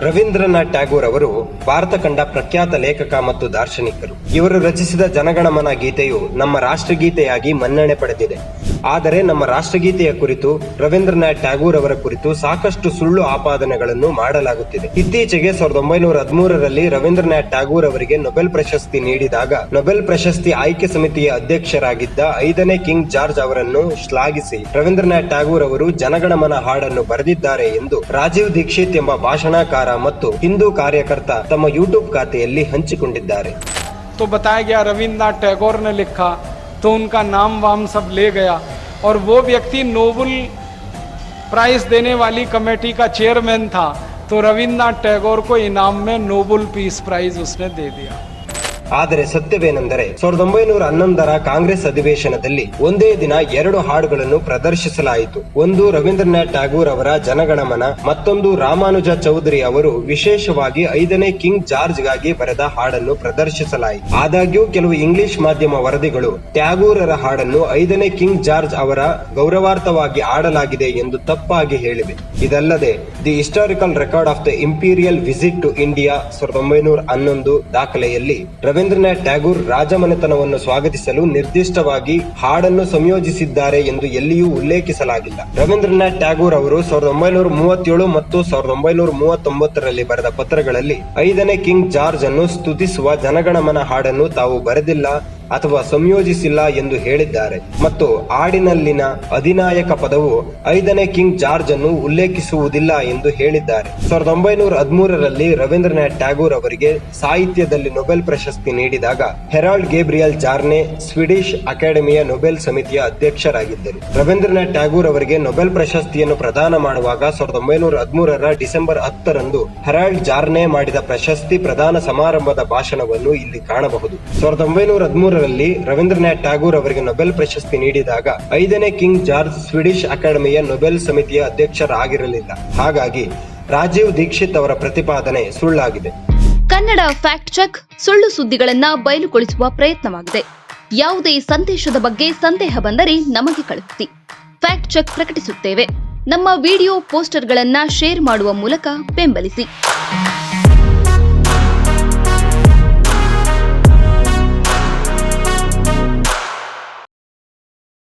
ರವೀಂದ್ರನಾಥ್ ಟ್ಯಾಗೋರ್ ಅವರು ಭಾರತ ಕಂಡ ಪ್ರಖ್ಯಾತ ಲೇಖಕ ಮತ್ತು ದಾರ್ಶನಿಕರು. ಇವರು ರಚಿಸಿದ ಜನಗಣಮನ ಗೀತೆಯು ನಮ್ಮ ರಾಷ್ಟ್ರಗೀತೆಯಾಗಿ ಮನ್ನಣೆ ಪಡೆದಿದೆ. ಆದರೆ ನಮ್ಮ ರಾಷ್ಟ್ರಗೀತೆಯ ಕುರಿತು ರವೀಂದ್ರನಾಥ್ ಟ್ಯಾಗೂರ್ ಅವರ ಕುರಿತು ಸಾಕಷ್ಟು ಸುಳ್ಳು ಆಪಾದನೆಗಳನ್ನು ಮಾಡಲಾಗುತ್ತಿದೆ ಇತ್ತೀಚೆಗೆ ಸಾವಿರದ ಒಂಬೈನೂರ ಹದಿಮೂರರಲ್ಲಿ ರವೀಂದ್ರನಾಥ್ ಟ್ಯಾಗೂರ್ ಅವರಿಗೆ ನೊಬೆಲ್ ಪ್ರಶಸ್ತಿ ನೀಡಿದಾಗ ನೊಬೆಲ್ ಪ್ರಶಸ್ತಿ ಆಯ್ಕೆ ಸಮಿತಿಯ ಅಧ್ಯಕ್ಷರಾಗಿದ್ದ ಐದನೇ ಕಿಂಗ್ ಜಾರ್ಜ್ ಅವರನ್ನು ಶ್ಲಾಘಿಸಿ ರವೀಂದ್ರನಾಥ್ ಟ್ಯಾಗೂರ್ ಅವರು ಜನಗಣಮನ ಹಾಡನ್ನು ಬರೆದಿದ್ದಾರೆ ಎಂದು ರಾಜೀವ್ ದೀಕ್ಷಿತ್ ಎಂಬ ಭಾಷಣಕಾರ ಮತ್ತು ಹಿಂದೂ ಕಾರ್ಯಕರ್ತ ತಮ್ಮ ಯೂಟ್ಯೂಬ್ ಖಾತೆಯಲ್ಲಿ ಹಂಚಿಕೊಂಡಿದ್ದಾರೆ तो बताया गया रविन्द्रनाथ टैगोर ने लिखा तो उनका नाम वाम सब ले गया। और वो व्यक्ति नोबल प्राइज देने वाली कमेटी का चेयरमैन था तो रविन्द्रनाथ टैगोर को इनाम में नोबल पीस प्राइज उसने दे दिया। ಆದರೆ ಸತ್ಯವೇನೆಂದರೆ ಸಾವಿರದ ಒಂಬೈನೂರ ಹನ್ನೊಂದರ ಕಾಂಗ್ರೆಸ್ ಅಧಿವೇಶನದಲ್ಲಿ ಒಂದೇ ದಿನ ಎರಡು ಹಾಡುಗಳನ್ನು ಪ್ರದರ್ಶಿಸಲಾಯಿತು. ಒಂದು ರವೀಂದ್ರನಾಥ್ ಟ್ಯಾಗೂರ್ ಅವರ ಜನಗಣಮನ ಮತ್ತೊಂದು ರಾಮಾನುಜ ಚೌಧರಿ ಅವರು ವಿಶೇಷವಾಗಿ ಐದನೇ ಕಿಂಗ್ ಜಾರ್ಜ್ಗಾಗಿ ಬರೆದ ಹಾಡನ್ನು ಪ್ರದರ್ಶಿಸಲಾಯಿತು. ಆದಾಗ್ಯೂ ಕೆಲವು ಇಂಗ್ಲಿಷ್ ಮಾಧ್ಯಮ ವರದಿಗಳು ಟ್ಯಾಗೂರರ ಹಾಡನ್ನು ಐದನೇ ಕಿಂಗ್ ಜಾರ್ಜ್ ಅವರ ಗೌರವಾರ್ಥವಾಗಿ ಆಡಲಾಗಿದೆ ಎಂದು ತಪ್ಪಾಗಿ ಹೇಳಿವೆ. ಇದಲ್ಲದೆ, the historical record of the imperial visit to India ಸಾವಿರದ ಒಂಬೈನೂರ ಹನ್ನೊಂದು ದಾಖಲೆಯಲ್ಲಿ ರವೀಂದ್ರನಾಥ್ ಟ್ಯಾಗೂರ್ ರಾಜಮನೆತನವನ್ನು ಸ್ವಾಗತಿಸಲು ನಿರ್ದಿಷ್ಟವಾಗಿ ಹಾಡನ್ನು ಸಂಯೋಜಿಸಿದ್ದಾರೆ ಎಂದು ಎಲ್ಲಿಯೂ ಉಲ್ಲೇಖಿಸಲಾಗಿಲ್ಲ. ರವೀಂದ್ರನಾಥ್ ಟ್ಯಾಗೂರ್ ಅವರು ಸಾವಿರದ ಒಂಬೈನೂರ ಮೂವತ್ತೇಳು ಮತ್ತು ಸಾವಿರದ ಒಂಬೈನೂರ ಮೂವತ್ತೊಂಬತ್ತರಲ್ಲಿ ಬರೆದ ಪತ್ರಗಳಲ್ಲಿ ಐದನೇ ಕಿಂಗ್ ಜಾರ್ಜ್ ಅನ್ನು ಸ್ತುತಿಸುವ ಜನಗಣಮನ ಹಾಡನ್ನು ತಾವು ಬರೆದಿಲ್ಲ. ಅಥವಾ ಸಂಯೋಜಿಸಿಲ್ಲ ಎಂದು ಹೇಳಿದ್ದಾರೆ. ಮತ್ತು ಆಡಿನಲ್ಲಿನ ಅಧಿನಾಯಕ ಪದವು ಐದನೇ ಕಿಂಗ್ ಜಾರ್ಜ್ ಅನ್ನು ಉಲ್ಲೇಖಿಸುವುದಿಲ್ಲ ಎಂದು ಹೇಳಿದ್ದಾರೆ. ಸಾವಿರದ ಒಂಬೈನೂರ ಹದಿಮೂರರಲ್ಲಿ ರವೀಂದ್ರನಾಥ್ ಟ್ಯಾಗೂರ್ ಅವರಿಗೆ ಸಾಹಿತ್ಯದಲ್ಲಿ ನೊಬೆಲ್ ಪ್ರಶಸ್ತಿ ನೀಡಿದಾಗ ಹೆರಾಲ್ಡ್ ಗೇಬ್ರಿಯಲ್ ಜಾರ್ನೆ ಸ್ವಿಡಿಷ್ ಅಕಾಡೆಮಿಯ ನೊಬೆಲ್ ಸಮಿತಿಯ ಅಧ್ಯಕ್ಷರಾಗಿದ್ದರು. ರವೀಂದ್ರನಾಥ್ ಟ್ಯಾಗೂರ್ ಅವರಿಗೆ ನೊಬೆಲ್ ಪ್ರಶಸ್ತಿಯನ್ನು ಪ್ರದಾನ ಮಾಡುವಾಗ ಸಾವಿರದ ಒಂಬೈನೂರ ಹದಿಮೂರರ ಡಿಸೆಂಬರ್ ಹತ್ತರಂದು ಹೆರಾಲ್ಡ್ ಜಾರ್ನೆ ಮಾಡಿದ ಪ್ರಶಸ್ತಿ ಪ್ರದಾನ ಸಮಾರಂಭದ ಭಾಷಣವನ್ನು ಇಲ್ಲಿ ಕಾಣಬಹುದು. ಸಾವಿರದ ಒಂಬೈನೂರ ಹದಿಮೂರರಲ್ಲಿ ರವೀಂದ್ರನಾಥ್ ಟ್ಯಾಗೂರ್ ಅವರಿಗೆ ನೊಬೆಲ್ ಪ್ರಶಸ್ತಿ ನೀಡಿದಾಗ ಐದನೇ ಕಿಂಗ್ ಜಾರ್ಜ್ ಸ್ವೀಡಿಷ್ ಅಕಾಡೆಮಿಯ ನೊಬೆಲ್ ಸಮಿತಿಯ ಅಧ್ಯಕ್ಷರಾಗಿರಲಿಲ್ಲ. ಹಾಗಾಗಿ ರಾಜೀವ್ ದೀಕ್ಷಿತ್ ಅವರ ಪ್ರತಿಪಾದನೆ ಸುಳ್ಳಾಗಿದೆ. ಕನ್ನಡ ಫ್ಯಾಕ್ಟ್ ಚೆಕ್ ಸುಳ್ಳು ಸುದ್ದಿಗಳನ್ನ ಬಯಲುಗೊಳಿಸುವ ಪ್ರಯತ್ನವಾಗಿದೆ. ಯಾವುದೇ ಸಂದೇಶದ ಬಗ್ಗೆ ಸಂದೇಹ ಬಂದರೆ ನಮಗೆ ಕಳುಹಿಸಿ. ಫ್ಯಾಕ್ಟ್ ಚೆಕ್ ಪ್ರಕಟಿಸುತ್ತೇವೆ. ನಮ್ಮ ವಿಡಿಯೋ ಪೋಸ್ಟರ್ಗಳನ್ನ ಶೇರ್ ಮಾಡುವ ಮೂಲಕ ಬೆಂಬಲಿಸಿ.